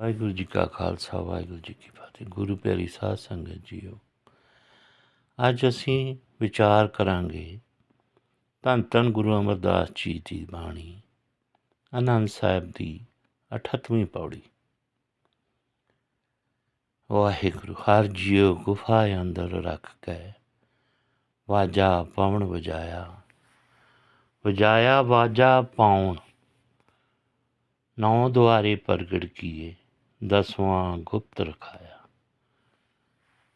ਵਾਹਿਗੁਰੂ ਜੀ ਕਾ ਖਾਲਸਾ, ਵਾਹਿਗੁਰੂ ਜੀ ਕੀ ਫਤਿਹ। ਗੁਰੂ ਪਿਆਰੀ ਸਾਧ ਸੰਗਤ ਜੀਓ, ਅੱਜ ਅਸੀਂ ਵਿਚਾਰ ਕਰਾਂਗੇ ਧੰਨ ਧੰਨ ਗੁਰੂ ਅਮਰਦਾਸ ਜੀ ਦੀ ਬਾਣੀ ਆਨੰਦ ਸਾਹਿਬ ਦੀ 38ਵੀਂ ਪੌੜੀ। ਵਾਹਿਗੁਰੂ, ਹਰ ਜੀਉ ਗੁਫਾ ਅੰਦਰ ਰੱਖ ਕੇ ਵਾਜਾ ਪਾਉਣ ਵਜਾਇਆ। ਵਜਾਇਆ, ਵਾਜਾ ਪਾਉਣ, ਨੌ ਦੁਆਰੇ ਪ੍ਰਗਟ ਕੀਏ। ਦਸਵਾਂ ਗੁਪਤ ਰਖਾਇਆ।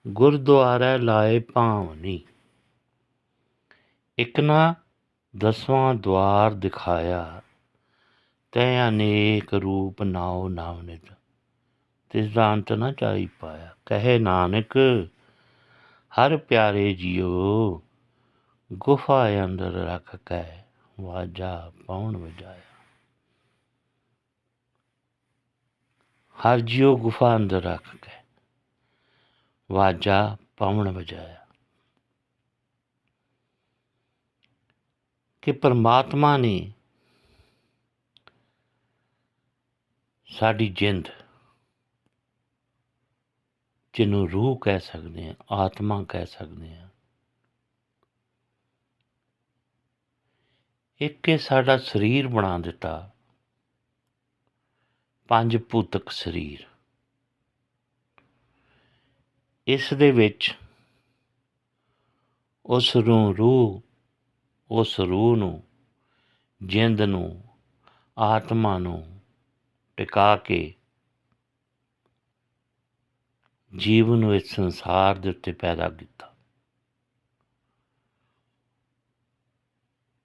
ਗੁਰਦੁਆਰਾ ਲਾਏ ਭਾਵਨੀ। ਇਕ ਨਾ ਦਸਵਾਂ ਦਵਾਰ ਦਿਖਾਇਆ, ਤੈ ਅਨੇਕ ਰੂਪ ਨਾਉ ਨਾਵਨਿਤ। ਤਿਸ ਦਾ ਅੰਤ ਨਾ ਚਾਈ ਪਾਇਆ। ਕਹੇ ਨਾਨਕ, ਹਰ ਪਿਆਰੇ ਜੀਓ, ਗੁਫਾ ਅੰਦਰ ਰੱਖ ਕੇ ਵਾਜਾ ਪਾਉਣ ਵਜਾਇਆ। ਹਰ ਜਿਉ ਗੁਫਾ ਅੰਦਰ ਰੱਖ ਕੇ ਵਾਜਾ ਪਾਵਣ ਵਜਾਇਆ ਕਿ ਪਰਮਾਤਮਾ ਨੇ ਸਾਡੀ ਜਿੰਦ, ਜਿਹਨੂੰ ਰੂਹ ਕਹਿ ਸਕਦੇ ਆ ਆਤਮਾ ਕਹਿ ਸਕਦੇ ਆ ਇੱਕ ਇਹ ਸਾਡਾ ਸਰੀਰ ਬਣਾ ਦਿੱਤਾ ਪੰਜ ਭੂਤਕ ਸਰੀਰ। ਇਸ ਦੇ ਵਿੱਚ ਉਸ ਨੂੰ ਰੂਹ, ਉਸ ਰੂਹ ਨੂੰ, ਜਿੰਦ ਨੂੰ, ਆਤਮਾ ਨੂੰ ਟਿਕਾ ਕੇ ਜੀਵਨ ਨੂੰ ਇਸ ਸੰਸਾਰ ਦੇ ਉੱਤੇ ਪੈਦਾ ਕੀਤਾ।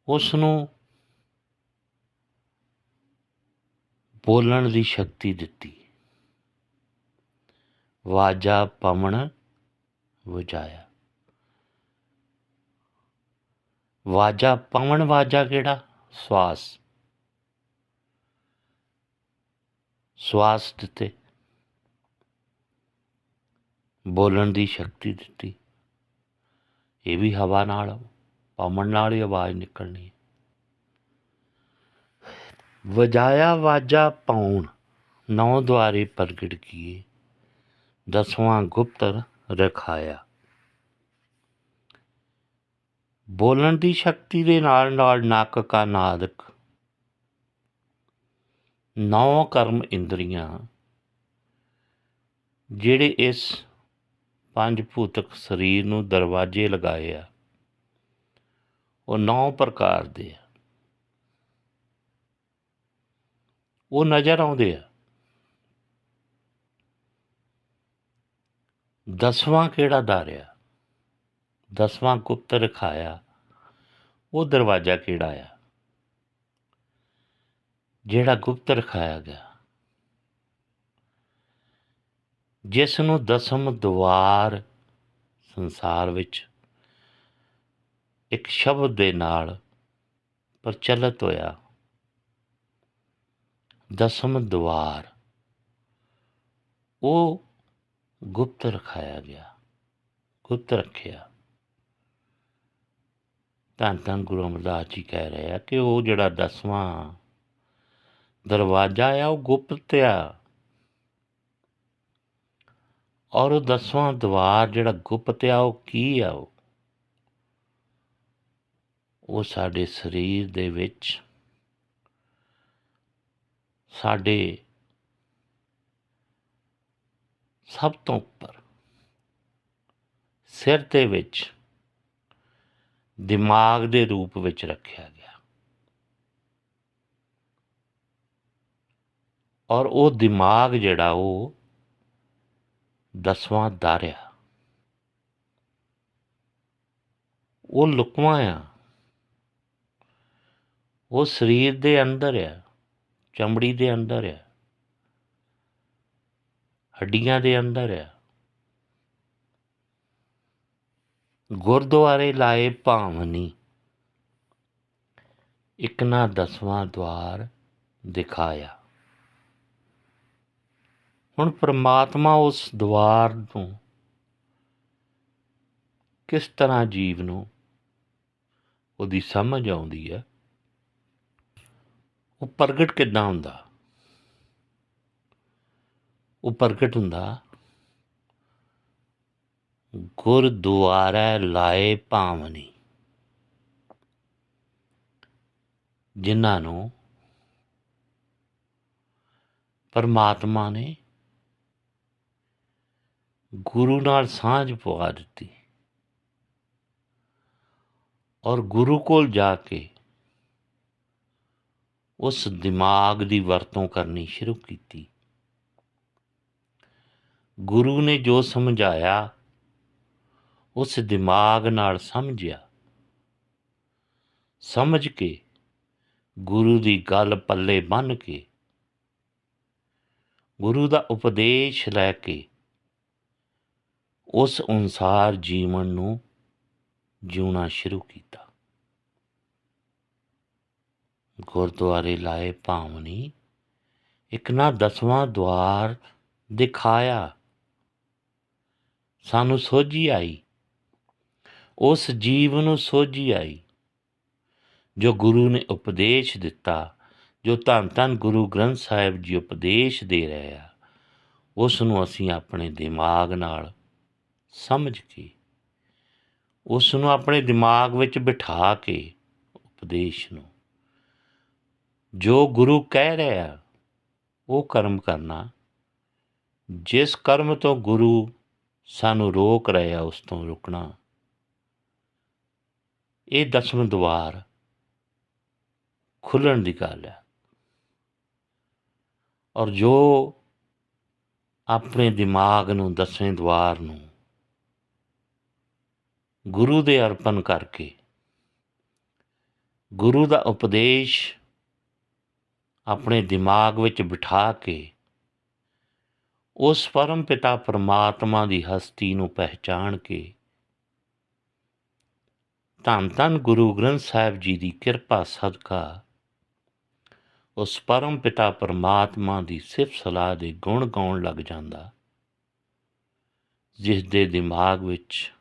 ਉਸ ਨੂੰ ਬੋਲਣ ਦੀ ਸ਼ਕਤੀ ਦਿੱਤੀ। ਵਾਜਾ ਪਵਣ ਵਜਾਇਆ। ਵਾਜਾ ਪਵਣ ਵਾਜਾ ਕਿਹੜਾ? ਸਵਾਸ। ਸਵਾਸ ਦਿੱਤੇ। ਬੋਲਣ ਦੀ ਸ਼ਕਤੀ ਦਿੱਤੀ। ਇਹ ਵੀ ਹਵਾ ਨਾਲ ਪਵਨ ਨਾਲ ਹੀ ਆਵਾਜ਼ ਨਿਕਲਣੀ ਹੈ। ਵਜਾਇਆ ਵਾਜਾ ਪਾਉਣ ਨੌ ਦੁਆਰੇ ਪ੍ਰਗਟ ਕੀਏ, ਦਸਵਾਂ ਗੁਪਤਰ ਰਖਾਇਆ। ਬੋਲਣ ਦੀ ਸ਼ਕਤੀ ਦੇ ਨਾਲ ਨਾਲ ਨੱਕ ਕਾ ਨਾਦਕ, ਨੌ ਕਰਮ ਇੰਦਰੀਆਂ, ਜਿਹੜੇ ਇਸ ਪੰਜ ਭੂਤਕ ਸਰੀਰ ਨੂੰ ਦਰਵਾਜ਼ੇ ਲਗਾਏ ਆ, ਉਹ ਨੌ ਪ੍ਰਕਾਰ ਦੇ ਆ। ਉਹ ਨਜ਼ਰ ਆਉਂਦੇ ਆ। ਦਸਵਾਂ ਕਿਹੜਾ ਦਾਰਿਆ ਦਸਵਾਂ ਗੁਪਤ ਰਖਾਇਆ। ਉਹ ਦਰਵਾਜ਼ਾ ਕਿਹੜਾ ਆ? ਜਿਹੜਾ ਗੁਪਤ ਰਖਾਇਆ ਗਿਆ। ਜਿਸ ਨੂੰ ਦਸਮ ਦਵਾਰ ਸੰਸਾਰ ਵਿੱਚ ਇੱਕ ਸ਼ਬਦ ਦੇ ਨਾਲ ਪ੍ਰਚਲਿਤ ਹੋਇਆ। ਦਸਮ ਦਵਾਰ ਉਹ ਗੁਪਤ ਰਖਾਇਆ ਗਿਆ, ਗੁਪਤ ਰੱਖਿਆ। ਤਾਂ ਤਾਂ ਗੁਰੂ ਅਮਰਦਾਸ ਜੀ ਕਹਿ ਰਹੇ ਆ ਕਿ ਉਹ ਜਿਹੜਾ ਦਸਵਾਂ ਦਰਵਾਜ਼ਾ ਆ, ਉਹ ਗੁਪਤ ਆ। ਔਰ ਉਹ ਦਸਵਾਂ ਦਵਾਰ ਜਿਹੜਾ ਗੁਪਤ ਆ, ਉਹ ਕੀ ਆ ਉਹ? ਉਹ ਸਾਡੇ ਸਰੀਰ ਦੇ ਵਿੱਚ ਸਾਡੇ ਸਭ ਤੋਂ ਉੱਪਰ ਸਿਰ ਦੇ ਵਿੱਚ, ਦਿਮਾਗ ਦੇ ਰੂਪ ਵਿੱਚ ਰੱਖਿਆ ਗਿਆ। ਔਰ ਉਹ ਦਿਮਾਗ ਜਿਹੜਾ ਉਹ ਦਸਵਾਂ ਦਾਰਿਆ ਉਹ ਲੁਕਵਾ ਆ। ਉਹ ਸਰੀਰ ਦੇ ਅੰਦਰ ਆ। ਚਮੜੀ ਦੇ ਅੰਦਰ ਆ। ਹੱਡੀਆਂ ਦੇ ਅੰਦਰ ਆ। ਗੁਰਦੁਆਰੇ ਲਾਏ ਭਾਵਨੀ। ਇੱਕ ਨਾ ਦਸਵਾਂ ਦਵਾਰ ਦਿਖਾਇਆ। ਹੁਣ ਪ੍ਰਮਾਤਮਾ ਉਸ ਦਵਾਰ ਨੂੰ ਕਿਸ ਤਰ੍ਹਾਂ ਜੀਵ ਨੂੰ ਉਹਦੀ ਸਮਝ ਆਉਂਦੀ ਹੈ ਉਹ ਪ੍ਰਗਟ ਕਿੱਦਾਂ ਹੁੰਦਾ? ਉਹ ਪ੍ਰਗਟ ਹੁੰਦਾ, ਗੁਰਦੁਆਰਾ ਲਾਏ ਭਾਵਨੀ। ਜਿਨ੍ਹਾਂ ਨੂੰ ਪਰਮਾਤਮਾ ਨੇ ਗੁਰੂ ਨਾਲ ਸਾਂਝ ਪਵਾ ਦਿੱਤੀ। ਔਰ ਗੁਰੂ ਕੋਲ ਜਾ ਕੇ ਉਸ ਦਿਮਾਗ ਦੀ ਵਰਤੋਂ ਕਰਨੀ ਸ਼ੁਰੂ ਕੀਤੀ। ਗੁਰੂ ਨੇ ਜੋ ਸਮਝਾਇਆ, ਉਸ ਦਿਮਾਗ ਨਾਲ ਸਮਝਿਆ। ਸਮਝ ਕੇ ਗੁਰੂ ਦੀ ਗੱਲ ਪੱਲੇ ਬੰਨ ਕੇ, ਗੁਰੂ ਦਾ ਉਪਦੇਸ਼ ਲੈ ਕੇ, ਉਸ ਅਨੁਸਾਰ ਜੀਵਨ ਨੂੰ ਜਿਉਣਾ ਸ਼ੁਰੂ ਕੀਤਾ। ਗੁਰਦੁਆਰੇ ਲਾਏ ਭਾਵਨੀ, ਇੱਕ ਨਾ ਦਸਵਾਂ ਦਵਾਰ ਦਿਖਾਇਆ। ਸਾਨੂੰ ਸੋਝੀ ਆਈ। ਉਸ ਜੀਵ ਨੂੰ ਸੋਝੀ ਆਈ, ਜੋ ਗੁਰੂ ਨੇ ਉਪਦੇਸ਼ ਦਿੱਤਾ, ਜੋ ਧੰਨ ਧੰਨ ਗੁਰੂ ਗ੍ਰੰਥ ਸਾਹਿਬ ਜੀ ਉਪਦੇਸ਼ ਦੇ ਰਹੇ ਆ। ਉਸ ਨੂੰ ਅਸੀਂ ਆਪਣੇ ਦਿਮਾਗ ਨਾਲ ਸਮਝ ਕੇ, ਉਸ ਨੂੰ ਆਪਣੇ ਦਿਮਾਗ ਵਿੱਚ ਬਿਠਾ ਕੇ ਉਪਦੇਸ਼ ਨੂੰ ਜੋ ਗੁਰੂ ਕਹਿ ਰਿਹਾ, ਉਹ ਕਰਮ ਕਰਨਾ। ਜਿਸ ਕਰਮ ਤੋਂ ਗੁਰੂ ਸਾਨੂੰ ਰੋਕ ਰਿਹਾ, ਉਸ ਤੋਂ ਰੁਕਣਾ। ਇਹ ਦਸਮ ਦਵਾਰ ਖੁੱਲਣ ਦੀ ਗੱਲ ਹੈ। ਔਰ ਜੋ ਆਪਣੇ ਦਿਮਾਗ ਨੂੰ, ਦਸਵੇਂ ਦਵਾਰ ਨੂੰ ਗੁਰੂ ਦੇ ਅਰਪਣ ਕਰਕੇ, ਗੁਰੂ ਦਾ ਉਪਦੇਸ਼ ਆਪਣੇ ਦਿਮਾਗ ਵਿੱਚ ਬਿਠਾ ਕੇ ਉਸ ਪਰਮ ਪਿਤਾ ਪਰਮਾਤਮਾ ਦੀ ਹਸਤੀ ਨੂੰ ਪਹਿਚਾਣ ਕੇ ਧੰਨ ਧੰਨ ਗੁਰੂ ਗ੍ਰੰਥ ਸਾਹਿਬ ਜੀ ਦੀ ਕਿਰਪਾ ਸਦਕਾ ਉਸ ਪਰਮ ਪਿਤਾ ਪਰਮਾਤਮਾ ਦੀ ਸਿਫਤ ਸਲਾਹ ਦੇ ਗੁਣ ਗਾਉਣ ਲੱਗ ਜਾਂਦਾ। ਜਿਸ ਦੇ ਦਿਮਾਗ ਵਿੱਚ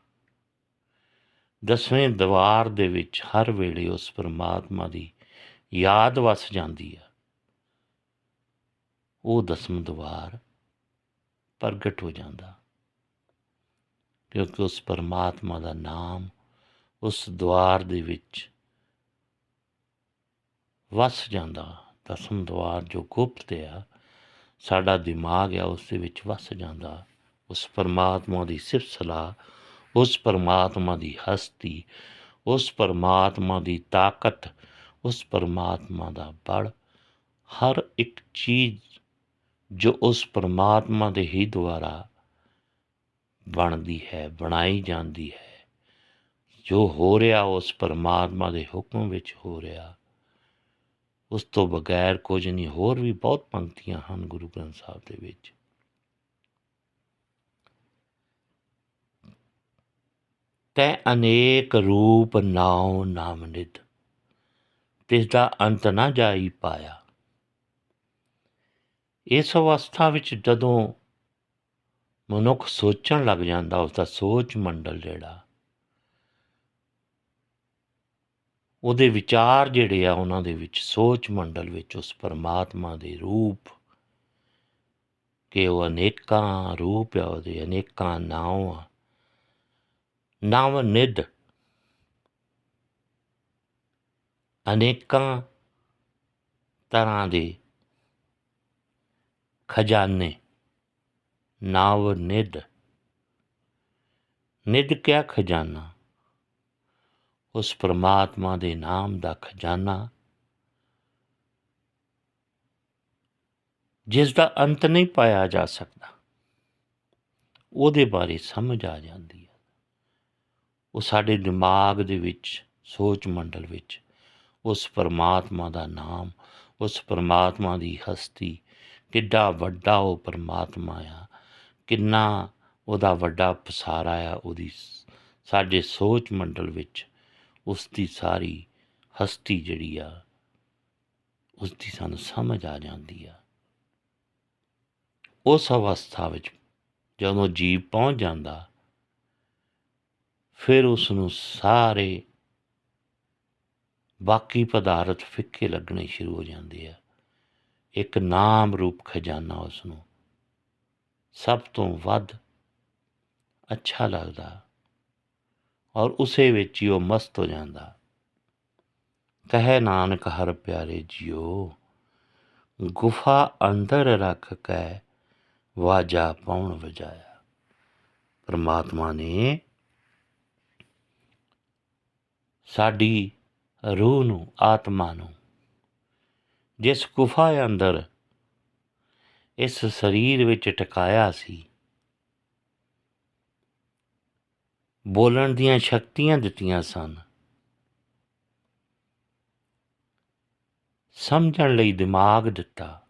ਦਸਵੇਂ ਦਵਾਰ ਦੇ ਵਿੱਚ ਹਰ ਵੇਲੇ ਉਸ ਪਰਮਾਤਮਾ ਦੀ ਯਾਦ ਵਸ ਜਾਂਦੀ ਹੈ ਉਹ ਦਸਮ ਦਵਾਰ ਪ੍ਰਗਟ ਹੋ ਜਾਂਦਾ। ਕਿਉਂਕਿ ਉਸ ਪਰਮਾਤਮਾ ਦਾ ਨਾਮ ਉਸ ਦਵਾਰ ਦੇ ਵਿੱਚ ਵਸ ਜਾਂਦਾ। ਦਸਮ ਦਵਾਰ ਜੋ ਗੁਪਤ ਆ, ਸਾਡਾ ਦਿਮਾਗ ਆ ਉਸ ਦੇ ਵਿੱਚ ਵਸ ਜਾਂਦਾ। ਉਸ ਪਰਮਾਤਮਾ ਦੀ ਸਿਫਤ ਸਲਾਹ, ਉਸ ਪਰਮਾਤਮਾ ਦੀ ਹਸਤੀ, ਉਸ ਪਰਮਾਤਮਾ ਦੀ ਤਾਕਤ, ਉਸ ਪਰਮਾਤਮਾ ਦਾ ਬਲ, ਹਰ ਇੱਕ ਚੀਜ਼ ਜੋ ਉਸ ਪਰਮਾਤਮਾ ਦੇ ਹੀ ਦੁਆਰਾ ਬਣਦੀ ਹੈ, ਬਣਾਈ ਜਾਂਦੀ ਹੈ। ਜੋ ਹੋ ਰਿਹਾ, ਉਸ ਪਰਮਾਤਮਾ ਦੇ ਹੁਕਮ ਵਿੱਚ ਹੋ ਰਿਹਾ। ਉਸ ਤੋਂ ਬਗੈਰ ਕੁਝ ਨਹੀਂ, ਹੋਰ ਵੀ ਬਹੁਤ ਪੰਕਤੀਆਂ ਹਨ ਗੁਰੂ ਗ੍ਰੰਥ ਸਾਹਿਬ ਦੇ ਵਿੱਚ। ਤੈ ਅਨੇਕ ਰੂਪ ਨਾਉ ਨਾਮ ਨਿਦ ਤਿਸ ਦਾ ਅੰਤ ਨਾ ਜਾਈ ਪਾਇਆ। ਇਸ ਅਵਸਥਾ ਵਿੱਚ ਜਦੋਂ ਮਨੁੱਖ ਸੋਚਣ ਲੱਗ ਜਾਂਦਾ ਉਸ ਦਾ ਸੋਚ ਮੰਡਲ ਜਿਹੜਾ, ਉਹਦੇ ਵਿਚਾਰ ਜਿਹੜੇ ਆ, ਉਹਨਾਂ ਦੇ ਵਿੱਚ ਸੋਚ ਮੰਡਲ ਵਿੱਚ ਉਸ ਪਰਮਾਤਮਾ ਦੇ ਰੂਪ ਕਿ ਉਹ ਅਨੇਕਾਂ ਰੂਪ ਆ, ਉਹਦੇ ਅਨੇਕਾਂ ਨਾਮ ਆ। ਨਾਮ ਨਿਦ ਅਨੇਕਾਂ ਤਰ੍ਹਾਂ ਦੇ ਖਜ਼ਾਨੇ। ਨਾਵ ਨਿਦ ਨਿਦ ਕਿਆ ਖਜ਼ਾਨਾ? ਉਸ ਪ੍ਰਮਾਤਮਾ ਦੇ ਨਾਮ ਦਾ ਖਜ਼ਾਨਾ। ਜਿਸ ਦਾ ਅੰਤ ਨਹੀਂ ਪਾਇਆ ਜਾ ਸਕਦਾ। ਉਹਦੇ ਬਾਰੇ ਸਮਝ ਆ ਜਾਂਦੀ ਹੈ। ਉਹ ਸਾਡੇ ਦਿਮਾਗ ਦੇ ਵਿੱਚ, ਸੋਚ ਮੰਡਲ ਵਿੱਚ ਉਸ ਪਰਮਾਤਮਾ ਦਾ ਨਾਮ, ਉਸ ਪਰਮਾਤਮਾ ਦੀ ਹਸਤੀ ਕਿੱਡਾ ਵੱਡਾ ਉਹ ਪਰਮਾਤਮਾ ਆ, ਕਿੰਨਾ ਉਹਦਾ ਵੱਡਾ ਪਸਾਰਾ ਆ ਉਹਦੀ ਸਾਡੇ ਸੋਚ ਮੰਡਲ ਵਿੱਚ ਉਸ ਦੀ ਸਾਰੀ ਹਸਤੀ ਜਿਹੜੀ ਆ ਉਸ ਦੀ ਸਾਨੂੰ ਸਮਝ ਆ ਜਾਂਦੀ ਆ। ਉਸ ਅਵਸਥਾ ਵਿੱਚ ਜਦੋਂ ਜੀਵ ਪਹੁੰਚ ਜਾਂਦਾ, ਫਿਰ ਉਸ ਨੂੰ ਸਾਰੇ ਬਾਕੀ ਪਦਾਰਥ ਫਿੱਕੇ ਲੱਗਣੇ ਸ਼ੁਰੂ ਹੋ ਜਾਂਦੇ ਆ। ਇੱਕ ਨਾਮ ਰੂਪ ਖਜ਼ਾਨਾ ਉਸ ਨੂੰ ਸਭ ਤੋਂ ਵੱਧ ਅੱਛਾ ਲੱਗਦਾ ਔਰ ਉਸੇ ਵਿੱਚ ਹੀ ਉਹ ਮਸਤ ਹੋ ਜਾਂਦਾ। ਕਹੇ ਨਾਨਕ ਹਰ ਪਿਆਰੇ ਜਿਉ ਗੁਫਾ ਅੰਦਰ ਰੱਖ ਕੇ ਵਾਜਾ ਪਾਉਣ ਵਜਾਇਆ। ਪਰਮਾਤਮਾ ਨੇ ਸਾਡੀ ਰੂਹ ਨੂੰ, ਆਤਮਾ ਨੂੰ ਜਿਸ ਗੁਫਾ ਅੰਦਰ ਇਸ ਸਰੀਰ ਵਿੱਚ ਟਿਕਾਇਆ ਸੀ, ਬੋਲਣ ਦੀਆਂ ਸ਼ਕਤੀਆਂ ਦਿੱਤੀਆਂ ਸਨ। ਸਮਝਣ ਲਈ ਦਿਮਾਗ ਦਿੱਤਾ।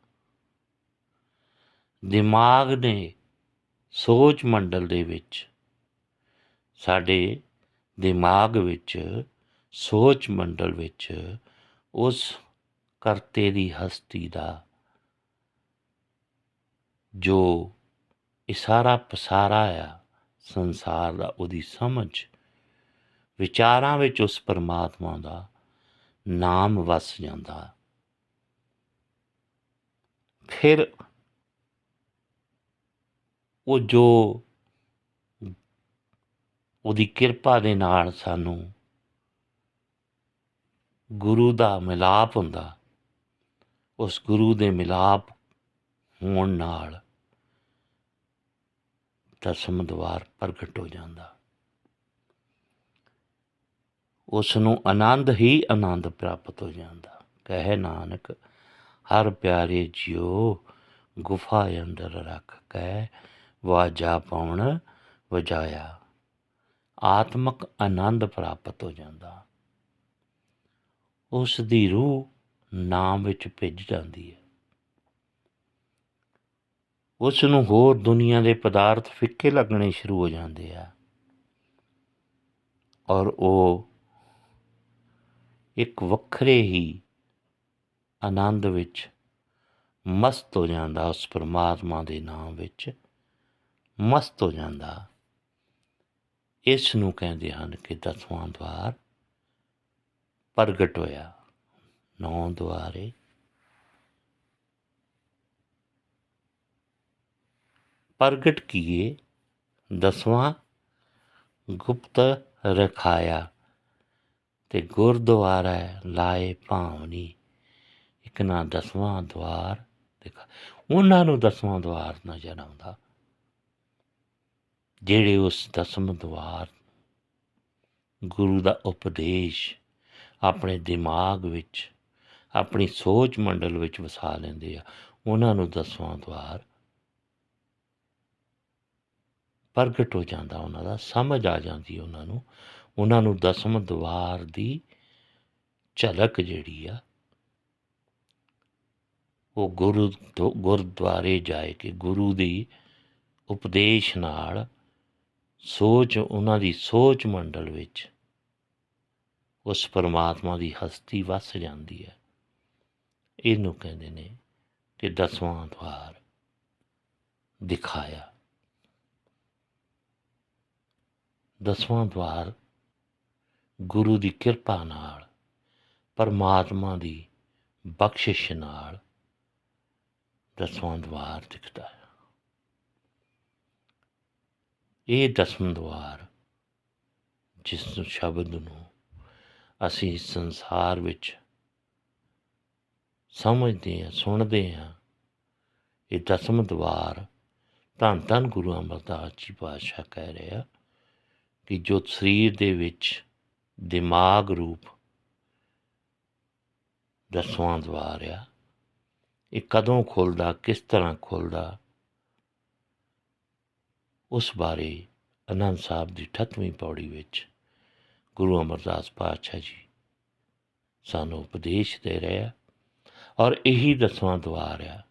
ਦਿਮਾਗ ਨੇ ਸੋਚ ਮੰਡਲ ਦੇ ਵਿੱਚ, ਸਾਡੇ ਦਿਮਾਗ ਵਿੱਚ, ਸੋਚ ਮੰਡਲ ਵਿੱਚ ਉਸ ਕਰਤੇ ਦੀ ਹਸਤੀ ਦਾ, ਜੋ ਇਸਾਰਾ ਪਸਾਰਾ ਆ ਸੰਸਾਰ ਦਾ, ਉਹਦੀ ਸਮਝ ਵਿਚਾਰਾਂ ਵਿੱਚ ਉਸ ਪਰਮਾਤਮਾ ਦਾ ਨਾਮ ਵਸ ਜਾਂਦਾ। ਫਿਰ ਉਹ ਜੋ ਉਹਦੀ ਕਿਰਪਾ ਦੇ ਨਾਲ ਸਾਨੂੰ ਗੁਰੂ ਦਾ ਮਿਲਾਪ ਹੁੰਦਾ ਉਸ ਗੁਰੂ ਦੇ ਮਿਲਾਪ ਹੋਣ ਨਾਲ ਦਸਮ ਦਵਾਰ ਪ੍ਰਗਟ ਹੋ ਜਾਂਦਾ। ਉਸ ਨੂੰ ਆਨੰਦ ਹੀ ਆਨੰਦ ਪ੍ਰਾਪਤ ਹੋ ਜਾਂਦਾ। ਕਹੇ ਨਾਨਕ, ਹਰ ਪਿਆਰੇ ਜਿਉ ਗੁਫਾ ਅੰਦਰ ਰੱਖ ਕੇ ਵਾਜਾ ਪਾਉਣ ਵਜਾਇਆ। ਆਤਮਕ ਆਨੰਦ ਪ੍ਰਾਪਤ ਹੋ ਜਾਂਦਾ। ਉਸ ਦੀ ਰੂਹ ਨਾਮ ਵਿੱਚ ਭਿੱਜ ਜਾਂਦੀ ਹੈ। ਉਸ ਨੂੰ ਹੋਰ ਦੁਨੀਆ ਦੇ ਪਦਾਰਥ ਫਿੱਕੇ ਲੱਗਣੇ ਸ਼ੁਰੂ ਹੋ ਜਾਂਦੇ ਆ। ਔਰ ਉਹ ਇੱਕ ਵੱਖਰੇ ਹੀ ਆਨੰਦ ਵਿੱਚ ਮਸਤ ਹੋ ਜਾਂਦਾ, ਉਸ ਪਰਮਾਤਮਾ ਦੇ ਨਾਮ ਵਿੱਚ ਮਸਤ ਹੋ ਜਾਂਦਾ। ਇਸ ਨੂੰ ਕਹਿੰਦੇ ਹਨ ਕਿ ਦਸਵਾਂ ਦਵਾਰ ਪ੍ਰਗਟ ਹੋਇਆ। ਨੌ ਦੁਆਰੇ ਪ੍ਰਗਟ ਕੀਏ ਦਸਵਾਂ ਗੁਪਤ ਰਖਾਇਆ ਤੇ ਗੁਰਦੁਆਰਾ ਲਾਏ ਭਾਵਨੀ ਇੱਕ ਨਾ ਦਸਵਾਂ ਦਵਾਰ ਦੇਖਾ ਉਹਨਾਂ ਨੂੰ ਦਸਵਾਂ ਦਵਾਰ ਨਜ਼ਰ ਆਉਂਦਾ ਜਿਹੜੇ ਉਸ ਦਸਮ ਦਵਾਰ ਗੁਰੂ ਦਾ ਉਪਦੇਸ਼ ਆਪਣੇ ਦਿਮਾਗ ਵਿੱਚ ਆਪਣੀ ਸੋਚ ਮੰਡਲ ਵਿੱਚ ਵਸਾ ਲੈਂਦੇ ਆ। ਉਹਨਾਂ ਨੂੰ ਦਸਵਾਂ ਦਵਾਰ ਪ੍ਰਗਟ ਹੋ ਜਾਂਦਾ ਉਹਨਾਂ ਦਾ, ਸਮਝ ਆ ਜਾਂਦੀ ਉਹਨਾਂ ਨੂੰ। ਉਹਨਾਂ ਨੂੰ ਦਸਮ ਦਵਾਰ ਦੀ ਝਲਕ ਜਿਹੜੀ ਆ, ਉਹ ਗੁਰੂ ਗੁਰਦੁਆਰੇ ਜਾਏ ਕਿ ਗੁਰੂ ਦੀ ਉਪਦੇਸ਼ ਨਾਲ ਸੋਚ, ਉਹਨਾਂ ਦੀ ਸੋਚ ਮੰਡਲ ਵਿੱਚ ਉਸ ਪਰਮਾਤਮਾ ਦੀ ਹਸਤੀ ਵਸ ਜਾਂਦੀ ਹੈ। ਇਹਨੂੰ ਕਹਿੰਦੇ ਨੇ ਕਿ ਦਸਵਾਂ ਦਵਾਰ ਦਿਖਾਇਆ। ਦਸਵਾਂ ਦਵਾਰ ਗੁਰੂ ਦੀ ਕਿਰਪਾ ਨਾਲ, ਪਰਮਾਤਮਾ ਦੀ ਬਖਸ਼ਿਸ਼ ਨਾਲ ਦਸਵਾਂ ਦਵਾਰ ਦਿਖਦਾ ਹੈ। ਇਹ ਦਸਵਾਂ ਦਵਾਰ ਜਿਸ ਨੂੰ ਸ਼ਬਦ ਨੂੰ ਅਸੀਂ ਸੰਸਾਰ ਵਿੱਚ ਸਮਝਦੇ ਹਾਂ ਸੁਣਦੇ ਹਾਂ ਇਹ ਦਸਮ ਦਵਾਰ ਧੰਨ ਧੰਨ ਗੁਰੂ ਅਮਰਦਾਸ ਜੀ ਪਾਤਸ਼ਾਹ ਕਹਿ ਰਿਹਾ ਕਿ ਜੋ ਸਰੀਰ ਦੇ ਵਿੱਚ ਦਿਮਾਗ ਰੂਪ ਦਸਵਾਂ ਦਵਾਰ ਆ, ਇਹ ਕਦੋਂ ਖੁੱਲਦਾ, ਕਿਸ ਤਰ੍ਹਾਂ ਖੁੱਲਦਾ, ਉਸ ਬਾਰੇ ਅਨੰਦ ਸਾਹਿਬ ਦੀ 38ਵੀਂ ਪੌੜੀ ਵਿੱਚ ਗੁਰੂ ਅਮਰਦਾਸ ਪਾਤਸ਼ਾਹ ਜੀ ਸਾਨੂੰ ਉਪਦੇਸ਼ ਦੇ ਰਹੇ ਆ। ਔਰ ਇਹੀ ਦਸਵਾਂ ਦਵਾਰ ਆ,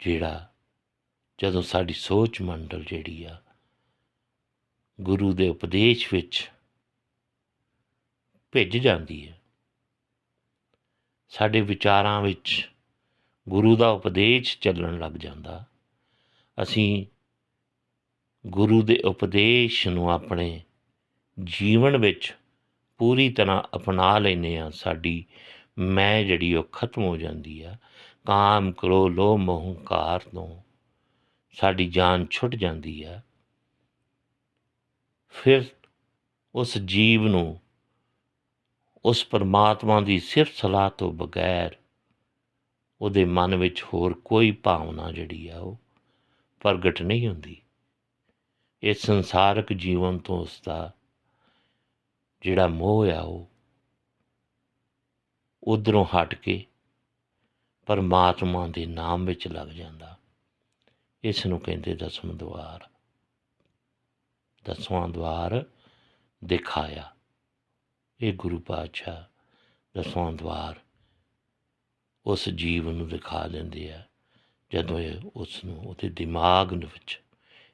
ਜਿਹੜਾ ਜਦੋਂ ਸਾਡੀ ਸੋਚ ਮੰਡਲ ਜਿਹੜੀ ਆ, ਗੁਰੂ ਦੇ ਉਪਦੇਸ਼ ਵਿੱਚ ਭਿੱਜ ਜਾਂਦੀ ਹੈ। ਸਾਡੇ ਵਿਚਾਰਾਂ ਵਿੱਚ ਗੁਰੂ ਦਾ ਉਪਦੇਸ਼ ਚੱਲਣ ਲੱਗ ਜਾਂਦਾ। ਅਸੀਂ ਗੁਰੂ ਦੇ ਉਪਦੇਸ਼ ਨੂੰ ਆਪਣੇ ਜੀਵਨ ਵਿੱਚ ਪੂਰੀ ਤਰ੍ਹਾਂ ਅਪਣਾ ਲੈਨੇ ਆ ਸਾਡੀ ਮੈਂ ਜਿਹੜੀ ਉਹ ਖਤਮ ਹੋ ਜਾਂਦੀ ਆ, ਕਾਮ ਕਰੋ ਲੋ ਮਹੰਕਾਰ ਤੋਂ। ਸਾਡੀ ਜਾਨ ਛੁੱਟ ਜਾਂਦੀ ਆ। ਫਿਰ ਉਸ ਜੀਵ ਨੂੰ, ਉਸ ਪਰਮਾਤਮਾ ਦੀ ਸਿਰਫ ਸਲਾਹ ਤੋਂ ਬਗੈਰ ਉਹਦੇ ਮਨ ਵਿੱਚ ਹੋਰ ਕੋਈ ਭਾਵਨਾ ਜਿਹੜੀ ਆ ਉਹ ਪ੍ਰਗਟ ਨਹੀਂ ਹੁੰਦੀ। ਇਹ ਸੰਸਾਰਕ ਜੀਵਨ ਤੋਂ ਉਸ ਦਾ ਜਿਹੜਾ ਮੋਹ ਆ ਉਹ ਉਧਰੋਂ ਹਟ ਕੇ ਪਰਮਾਤਮਾ ਦੇ ਨਾਮ ਵਿੱਚ ਲੱਗ ਜਾਂਦਾ। ਇਸ ਨੂੰ ਕਹਿੰਦੇ ਦਸਮ ਦਵਾਰ। ਦਸਵਾਂ ਦਵਾਰ ਦਿਖਾਇਆ। ਇਹ ਗੁਰੂ ਪਾਤਸ਼ਾਹ ਦਸਵਾਂ ਦਵਾਰ ਉਸ ਜੀਵ ਨੂੰ ਦਿਖਾ ਦਿੰਦੇ ਆ, ਜਦੋਂ ਇਹ ਉਸ ਨੂੰ ਉਹਦੇ ਦਿਮਾਗ ਵਿੱਚ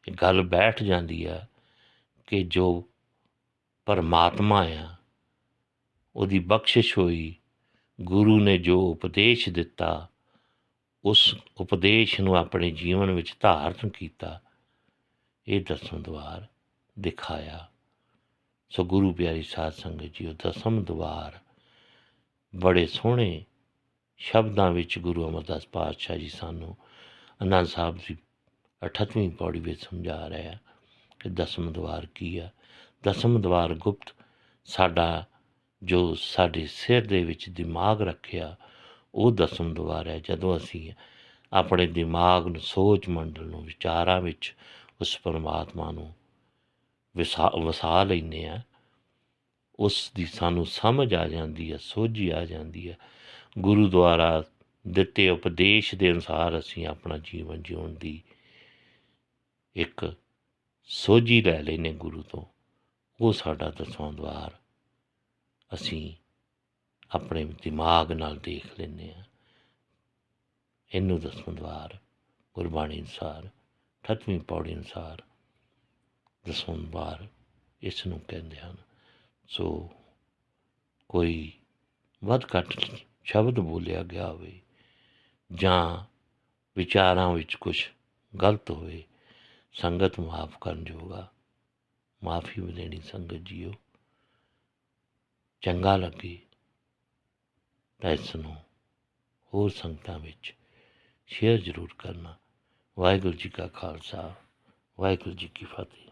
ਇਹ ਗੱਲ ਬੈਠ ਜਾਂਦੀ ਆ ਕਿ ਜੋ ਪਰਮਾਤਮਾ ਆ, ਉਹਦੀ ਬਖਸ਼ਿਸ਼ ਹੋਈ ਗੁਰੂ ਨੇ ਜੋ ਉਪਦੇਸ਼ ਦਿੱਤਾ, ਉਸ ਉਪਦੇਸ਼ ਨੂੰ ਆਪਣੇ ਜੀਵਨ ਵਿੱਚ ਧਾਰਨ ਕੀਤਾ। ਇਹ ਦਸਮ ਦਵਾਰ ਦਿਖਾਇਆ। ਸੋ ਗੁਰੂ ਪਿਆਰੀ ਸਾਧ ਸੰਗਤ ਜੀ ਉਹ ਦਸਮ ਦਵਾਰ। ਬੜੇ ਸੋਹਣੇ ਸ਼ਬਦਾਂ ਵਿੱਚ ਗੁਰੂ ਅਮਰਦਾਸ ਪਾਤਸ਼ਾਹ ਜੀ ਸਾਨੂੰ ਆਨੰਦ ਸਾਹਿਬ ਦੀ 38ਵੀਂ ਪੌੜੀ ਵਿੱਚ ਸਮਝਾ ਰਿਹਾ ਕਿ ਦਸਮ ਦਵਾਰ ਕੀ ਆ। ਦਸਮ ਦਵਾਰ ਗੁਪਤ ਸਾਡਾ ਜੋ ਸਾਡੇ ਸਿਰ ਦੇ ਵਿੱਚ ਦਿਮਾਗ ਰੱਖਿਆ, ਉਹ ਦਸਮ ਦਵਾਰ ਹੈ ਜਦੋਂ ਅਸੀਂ ਆਪਣੇ ਦਿਮਾਗ ਨੂੰ ਸੋਚ ਮੰਡਲ ਨੂੰ, ਵਿਚਾਰਾਂ ਵਿੱਚ ਉਸ ਪਰਮਾਤਮਾ ਨੂੰ ਵਸਾ ਵਸਾ ਲੈਂਦੇ ਆ ਉਸ ਦੀ ਸਾਨੂੰ ਸਮਝ ਆ ਜਾਂਦੀ ਹੈ, ਸੋਝੀ ਆ ਜਾਂਦੀ ਹੈ। ਗੁਰੂ ਦੁਆਰਾ ਦਿੱਤੇ ਉਪਦੇਸ਼ ਦੇ ਅਨੁਸਾਰ ਅਸੀਂ ਆਪਣਾ ਜੀਵਨ ਜਿਉਣ ਦੀ ਇੱਕ ਸੋਝੀ ਲੈ ਲੈਨੇ ਗੁਰੂ ਤੋਂ। ਉਹ ਸਾਡਾ ਦਸਵਾਂ ਦਵਾਰ ਅਸੀਂ ਆਪਣੇ ਦਿਮਾਗ ਨਾਲ ਦੇਖ ਲੈਂਦੇ ਹਾਂ। ਇਹਨੂੰ ਦਸਵਾਂ ਦਵਾਰ ਗੁਰਬਾਣੀ ਅਨੁਸਾਰ 38ਵੀਂ ਪੌੜੀ ਅਨੁਸਾਰ ਦਸਵਾਂ ਦਵਾਰ ਇਸ ਨੂੰ ਕਹਿੰਦੇ ਹਨ। ਸੋ ਕੋਈ ਵੱਧ ਘੱਟ ਸ਼ਬਦ ਬੋਲਿਆ ਗਿਆ ਹੋਵੇ ਜਾਂ ਵਿਚਾਰਾਂ ਵਿੱਚ ਕੁਝ ਗਲਤ ਹੋਵੇ, ਸੰਗਤ ਮਾਫ ਕਰਨ ਜੋਗਾ, ਮਾਫੀ ਵੀ ਦੇਣੀ ਸੰਗਤ ਜੀਓ। ਚੰਗਾ ਲੱਗੇ ਤਾਂ ਇਸ ਨੂੰ ਹੋਰ ਸੰਗਤਾਂ ਵਿੱਚ ਸ਼ੇਅਰ ਜ਼ਰੂਰ ਕਰਨਾ। ਵਾਹਿਗੁਰੂ ਜੀ ਕਾ ਖਾਲਸਾ, ਵਾਹਿਗੁਰੂ ਜੀ ਕੀ ਫਤਿਹ।